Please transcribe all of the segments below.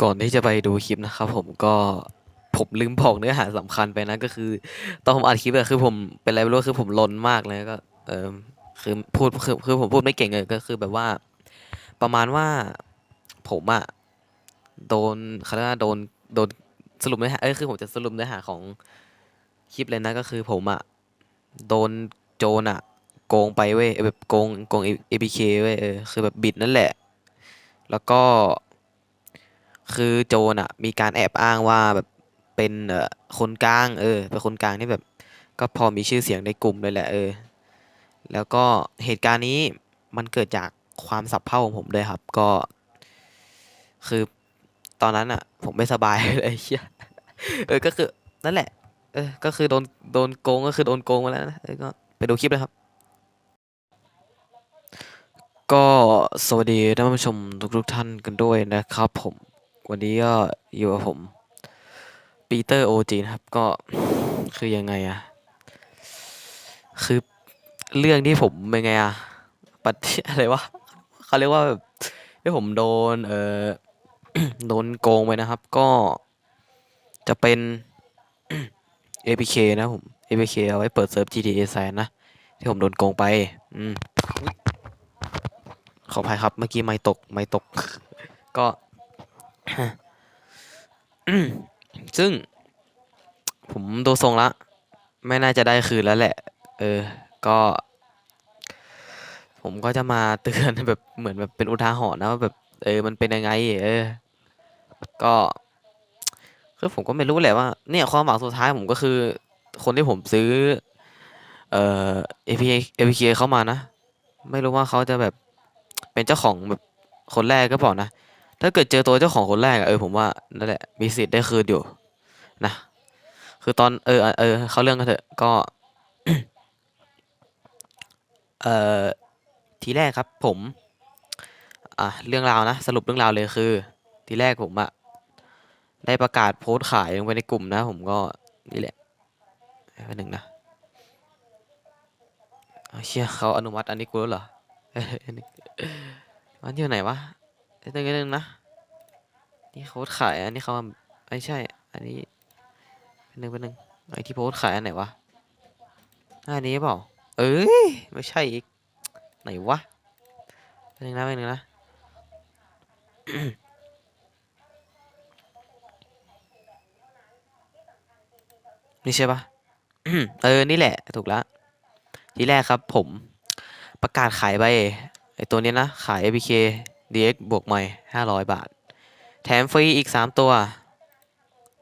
ก่อนที่จะไปดูคลิปนะครับผมก็ผมลืมบอกเนื้อหาสำคัญไปนะก็คือ ตอนผมอัดคลิปอะคือผมเป็นอะไรไม่รู้คือผมลนมากเลยก็ เออคือพูดคือคือผมพูดไม่เก่งเลยก็คือแบบว่า ประมาณว่าผมอะโดนเขาเรียกว่าโดนโดนสรุปเนื้อหาเอ้ยคือผมจะสรุปเนื้อหาของคลิปเลยนะก็คือผมอะโดนโจรอะโกงไปเว้ยแบบโกงโกงเอพีเคเว้ยเออคือแบบบิดนั่นแหละ แล้วก็ คือโจรอะ มีการแอบอ้างว่าแบบเป็นเอ่อคนกลาง เออเป็นคนกลางที่แบบ ก็พอมีชื่อเสียงในกลุ่มเลยแหละเออ แล้วก็เหตุการณ์นี้มันเกิดจากความสับเพร่าของผมด้วยครับ ก็ คือตอนนั้นอะ ผมไม่สบายเลยเหี้ยเออก็คือนั่นแหละ เออ ก็คือโดนโดนโกงก็คือโดนโกงมาแล้วนะเออก็ไปดูคลิปเลยครับ ก็สวัสดีท่านผู้ชมทุกๆท่านกันด้วยนะครับผม วันนี้ก็อยู่กับผมปีเตอร์โอจีนะครับก็คือยังไงอะคือเรื่องที่ผมเป็นไงอะปัดอะไรวะเขาเรียกว่าแบบที่ผมโดนเออโดนโกงไปนะครับ ก็จะเป็น APK นะผม APK เอาไว้เปิดเซิร์ฟ GTA แซนนะ ที่ผมโดนโกงไป อืมขออภัยครับ เมื่อกี้ไม่ตกไม่ตก ก็ ซึ่ง ผมดูทรงละ ไม่น่าจะได้คืนแล้วแหละ เออ ก็ ผมก็จะมาเตือนแบบเหมือนแบบเป็นอุทาหรณ์นะว่าแบบ เออ มันเป็นยังไง เออ ก็คือผมก็ไม่รู้แหละว่า เนี่ยความหวังสุดท้ายผมก็คือ คนที่ผมซื้อ เอ่อ APK APK เข้ามานะ ไม่รู้ว่าเขาจะแบบเป็นเจ้าของแบบคนแรกก็เปล่านะ ถ้าเกิดเจอตัวเจ้าของคนแรกอะเออผมว่านั่นแหละมีสิทธิ์ได้คืนอยู่นะคือตอนเออเออเขาเรื่องกันเถอะก็เอ่อทีแรกครับผมอะเรื่องราวนะสรุปเรื่องราวเลยคือ ทีแรกผมอะได้ประกาศโพสต์ขายลงไปในกลุ่มนะ ผมก็นี่แหละแป๊บหนึ่งนะเชี่ยเขาอนุมัติอันนี้กูแล้วเหรออันนี้มันอยู่ไหนวะ นึงนึงนะ นี่โพสต์ขายอันนี้เขาไม่ใช่ อันนี้เป็นหนึ่งเป็นหนึ่งไอที่โพสขายอันไหนวะอันนี้เปล่า เอ้ย ไม่ใช่อีก ไหนวะเป็นหนึ่งนะเป็นหนึ่งนะนี่ใช่ปะเออ นี่แหละ ถูกและทีแรกครับผมประกาศขายไปไอตัวนี้นะ ขาย APK DX บวกใหม่ห้าร้อยบาท แถมฟรีอีกสามตัว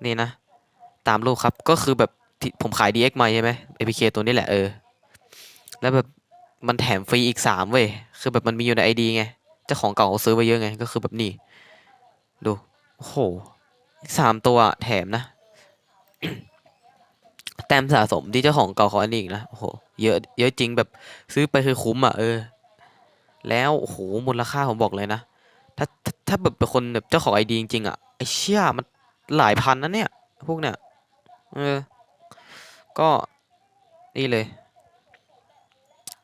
นี่นะ ตามรูปครับ ก็คือแบบผมขาย DX ใหม่ใช่ไหม APK ตัวนี้แหละเออ แล้วแบบมันแถมฟรีอีกสามเว้ย คือแบบมันมีอยู่ใน ID ไง เจ้าของเก่าเขาซื้อไปเยอะไง ก็คือแบบนี้ดูโอ้โหอีกสามตัวแถมนะ แต้มสะสมที่เจ้าของเก่าเขาอันนี้อีกนะ โอ้โห เยอะ เยอะจริงแบบซื้อไปคือคุ้มอะเออ แล้วโอ้โหมูลค่าผมบอกเลยนะ ถ้าถ้าแบบเป็นคนแบบเจ้าของไอดีจริงๆอะไอเชี่ยมันหลายพันนะเนี่ย พวกเนี่ยเออก็นี่เลย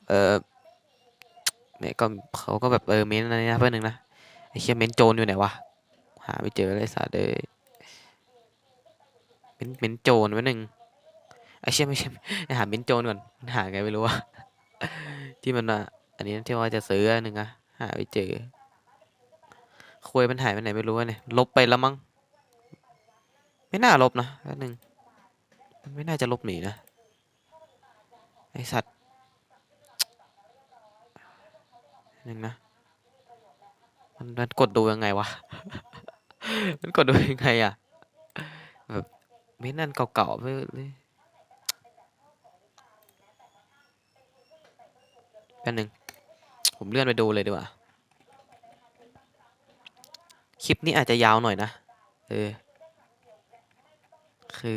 เออเนี่ยก็เขาก็แบบเออเม้นอะไรนะเพื่อนหนึ่งนะไอเชี่ยเม้นโจรอยู่ไหนวะหาไม่เจอเลยสัตว์เลยเม้นเม้นโจรไว้หนึ่งไอเชี่ยไม่ใช่หาเม้นโจรก่อนหาไงไม่รู้ว่าที่มันอะ อันนี้ที่ว่าจะซื้ออันหนึ่งอะหาไม่เจอคุยมันหายไปไหนไม่รู้เนี่ยลบไปแล้วมั้งไม่น่าลบนะอันหนึ่งมันไม่น่าจะลบหนีนะไอสัตว์อันหนึ่งนะมันมันกดดูยังไงวะ มันกดดูยังไงอะแบบไม่นั่นเก่าๆไปเลยแป๊บนึง ผมเลื่อนไปดูเลยดีกว่า คลิปนี้อาจจะยาวหน่อยนะ เออ คือ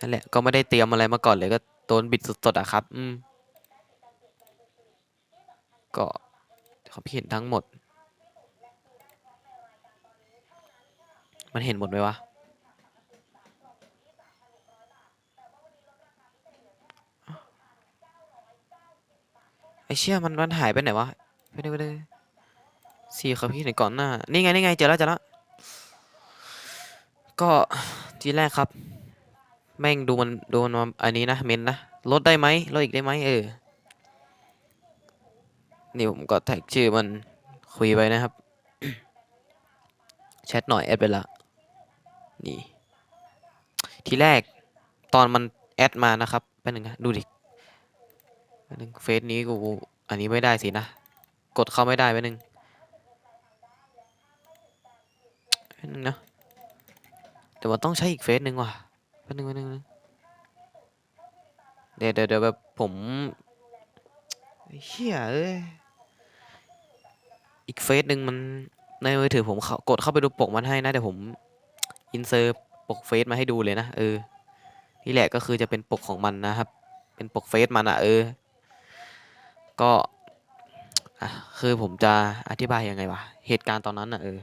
นั่นแหละ ก็ไม่ได้เตรียมอะไรมาก่อนเลยก็โดนบิดสดๆอะครับ อืม ก็ควาเห็นทั้งหมด มันเห็นหมดไหมวะ ไอเชี่ยมันมันหายไปไหนวะไปดูไปดูสี่ความคิดเห็นก่อนหน้า นี่ไงนี่ไงเจอแล้วเจอแล้วก็ทีแรกครับ แม่งดูมันดูมันมาอันนี้นะเมนนะลดได้ไหมลดอีกได้ไหมเออนี่ผมก็แท็กชื่อมันคุยไปนะครับแชทหน่อยแอดไปละนี่ ทีแรกตอนมันแอดมานะครับแป๊บนึงนะดูดิ นึงเฟซนี้กู อันนี้ไม่ได้สินะ กดเข้าไม่ได้แป๊บนึงแป๊บนึงนะแต่ว่าต้องใช้อีกเฟซหนึ่งว่ะแป๊บนึงแป๊บนึงแป๊บนึงเดี๋ยวเดี๋ยวแบบผมเหี้ยเอ้ยอีกเฟซหนึ่งมันในมือถือผมเขากดเข้าไปดูปกมันให้นะเดี๋ยวผมอินเซอร์ปกเฟซมาให้ดูเลยนะเออนี่แหละก็คือจะเป็นปกของมันนะครับ เป็นปกเฟซมันอะเออ ก็คือผมจะอธิบายยังไงวะ เหตุการณ์ตอนนั้นอะเออ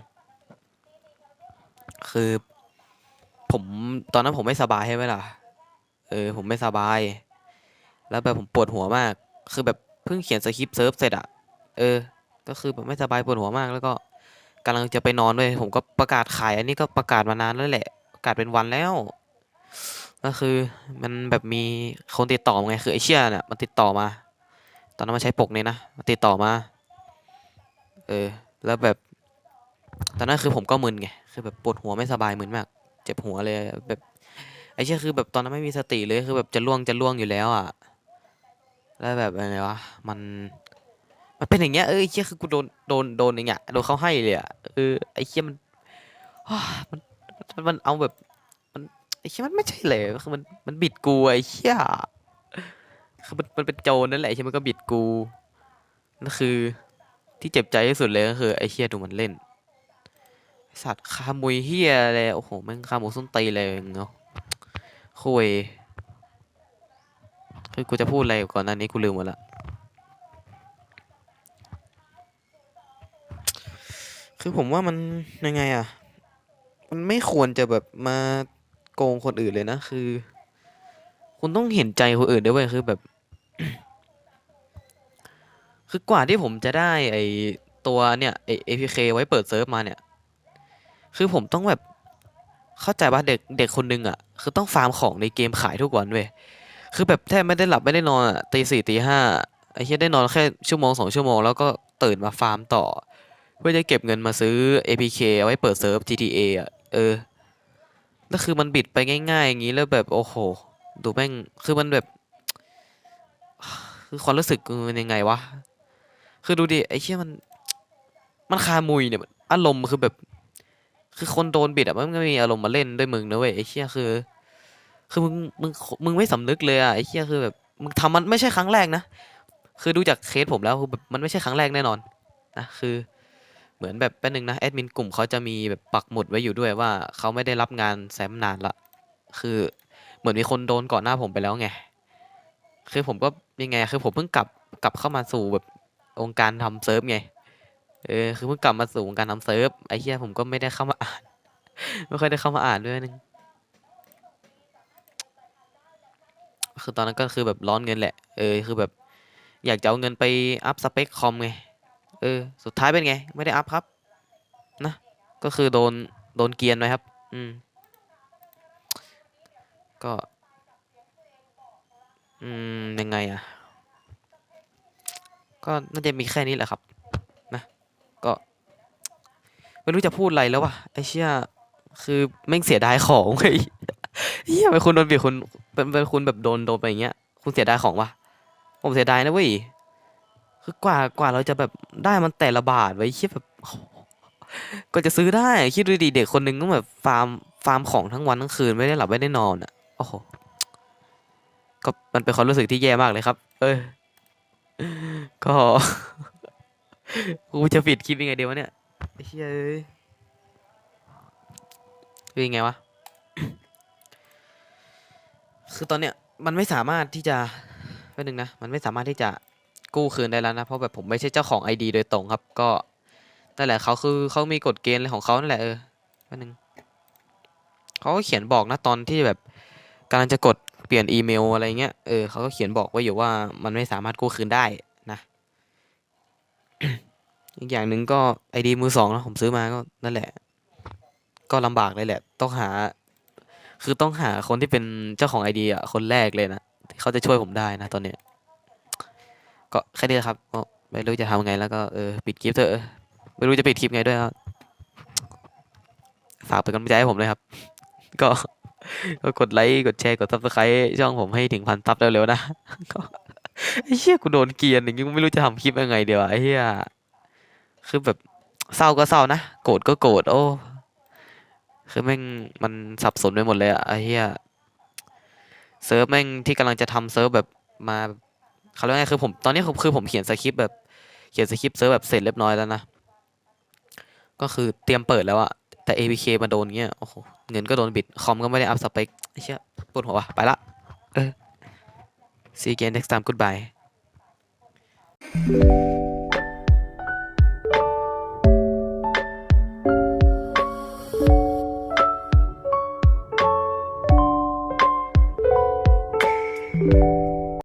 คือผมตอนนั้นผมไม่สบายใช่ไหมล่ะ เออ ผมไม่สบาย แล้วแบบผมปวดหัวมาก คือแบบเพิ่งเขียนสคริปต์เซิร์ฟเสร็จอะเออ ก็คือแบบไม่สบายปวดหัวมาก แล้วก็กำลังจะไปนอนด้วย ผมก็ประกาศขาย อันนี้ก็ประกาศมานานแล้วแหละ ประกาศเป็นวันแล้ว ก็คือมันแบบมีคนติดต่อไง คือไอเชี่ยเนี่ยมันติดต่อมา ตอนนั้นมาใช้ปกนี้นะมันติดต่อมา เออ แล้วแบบ ตอนนั้นคือผมก็มึนไง คือแบบปวดหัวไม่สบายมึนมาก เจ็บหัวเลยแบบไอ้เชี่ยคือแบบตอนนั้นไม่มีสติเลยคือแบบจะล่วงจะล่วงอยู่แล้วอะ แล้วแบบยังไงวะมันมันเป็นอย่างเงี้ยเออไอ้เชี่ยคือกูโดนโดนโดนอย่างเงี้ยโดนเขาให้เลยอะเออไอ้เชี่ยมันมันมันเอาแบบไอ้เชี่ยมันไม่ใช่เลยคือมันมันบิดกูไอ้เชี่ย คือมันมันเป็นโจรนั่นแหละไอ้เชี่ยมันก็บิดกูนั่นคือที่เจ็บใจที่สุดเลยก็คือไอ้เชี่ยดูมันเล่น สัตว์คามุยเฮียอะไรโอ้โหแม่งคาหมูส้นตีนเลยเนาะคุยคือกูจะพูดอะไรก่อนหน้านี้กูลืมหมดละคือผมว่ามันยังไงอะมันไม่ควรจะแบบมาโกงคนอื่นเลยนะ คือ คุณต้องเห็นใจคนอื่นด้วยเวยคือแบบ คือกว่าที่ผมจะได้ไอตัวเนี่ยไอ APK ไว้เปิดเซิร์ฟมาเนี่ย คือผมต้องแบบเข้าใจว่าเด็กเด็กคนหนึงอะ คือต้องฟาร์มของในเกมขายทุกวันเว้ยคือแบบแทบไม่ได้หลับไม่ได้นอนอะตีสี่ตีห้าไอ้เหี้ยได้นอนแค่ชั่วโมงสองชั่วโมงแล้วก็ตื่นมาฟาร์มต่อ เพื่อจะเก็บเงินมาซื้อ APK เอาไว้เปิดเซิร์ฟ GTA อะเออแล้วคือมันบิดไปง่ายๆอย่างนี้แล้วแบบโอ้โห ดูแม่งคือมันแบบ คือความรู้สึกมันยังไงวะ คือดูดิไอ้เชี่ยมัน มันคามุยเนี่ยอารมณ์คือแบบ คือคนโดนบิดอะมันไม่มีอารมณ์มาเล่นด้วยมึงนะเว้ยไอ้เชี่ยคือ คือมึงมึงมึงไม่สำนึกเลยอะไอ้เชี่ยคือแบบมึงทำมันไม่ใช่ครั้งแรกนะคือดูจากเคสผมแล้วคือแบบมันไม่ใช่ครั้งแรกแน่นอนนะคือ เหมือนแบบแป๊บนึงนะแอดมินกลุ่มเขาจะมีแบบปักหมุดไว้อยู่ด้วยว่าเขาไม่ได้รับงานแซมนานละคือเหมือนมีคนโดนก่อนหน้าผมไปแล้วไง คือผมก็ยังไง คือผมเพิ่งกลับกลับเข้ามาสู่แบบองค์การทำเซิร์ฟไง เออ คือเพิ่งกลับมาสู่วงค์การทำเซิร์ฟไอ้เหี้ยผมก็ไม่ได้เข้ามาอ่าน ไม่ค่อยได้เข้ามาอ่านด้วยนึงคือตอนนั้นก็คือแบบร้อนเงินแหละ เออ คือแบบอยากจะเอาเงินไปอัพสเปคคอมไง เออ สุดท้ายเป็นไง ไม่ได้อัพครับ นะ ก็คือโดน โดนเกียนไปครับ อืม ก็ อืมยังไงอะก็น่าจะมีแค่นี้แหละครับ นะ ก็ ไม่รู้จะพูดอะไรแล้ววะไอ้เชี่ยคือแม่งเสียดายของเว้ยเฮียเป็นคุณโดนเบียดคุณเป็นเป็นคุณแบบโดนโดนไปอย่างเงี้ย คุณเสียดายของวะผมเสียดายนะเว้ยคือกว่ากว่าเราจะแบบได้มันแต่ละบาทไว้เชี่ยแบบก็จะซื้อได้คิดดูดิเด็กคนหนึ่งต้องแบบฟาร์มฟาร์มของทั้งวันทั้งคืนไม่ได้หลับไม่ได้นอนอะโอ้โห ก็มันเป็นความรู้สึกที่แย่มากเลยครับ เออ ก็ กูจะปิดคลิปยังไงเดียววะเนี่ยไอ้เชี่ยเอ้ยคือยังไงวะ คือตอนเนี้ยมันไม่สามารถที่จะแป๊บนึงนะ มันไม่สามารถที่จะกู้คืนได้แล้วนะ เพราะแบบผมไม่ใช่เจ้าของไอดีโดยตรงครับ ก็นั่นแหละเขาคือเขามีกฎเกณฑ์อะไรของเขานั่นแหละเออแป๊บนึงเขาก็เขียนบอกนะตอนที่แบบกำลังจะกด เปลี่ยนอีเมลอะไรเงี้ย เออเขาก็เขียนบอกไว้อยู่ว่ามันไม่สามารถกู้คืนได้นะ อีกอย่างหนึ่งก็ไอดีมือสองนะผมซื้อมาก็นั่นแหละ ก็ลำบากเลยแหละ ต้องหา คือต้องหาคนที่เป็นเจ้าของไอเดียคนแรกเลยนะที่เขาจะช่วยผมได้นะตอนเนี้ย ก็แค่นี้แหละครับก็ไม่รู้จะทำไงแล้วก็เออปิดคลิปเถอะไม่รู้จะปิดคลิปไงด้วยครับฝากเป็นกำลังใจให้ผมเลยครับ ก็ ก็กดไลค์กดแชร์กดซับสไครต์ช่องผมให้ถึงพันซับเร็วๆนะไอ้เหี้ยกูโดนเกียนอย่างงี้กูไม่รู้จะทำคลิปยังไงเดี๋ยวไอ้เหี้ยคือแบบเศร้าก็เศร้านะโกรธก็โกรธโอ้คือแม่งมันสับสนไปหมดเลยอะไอ้เหี้ยเซิร์ฟแม่งที่กำลังจะทำเซิร์ฟแบบมาเขาเรียกไงคือผมตอนนี้คือคือผมเขียนสคริปต์แบบเขียนสคริปต์เซิร์ฟแบบเสร็จเรียบร้อยแล้วนะก็คือเตรียมเปิดแล้วอะ แต่ APK มาโดนเงี้ย โอ้โห เงินก็โดนบิด คอมก็ไม่ได้อัพสเปคไอ้เชี่ยปวดหัววะไปละ See you again next time. Goodbye.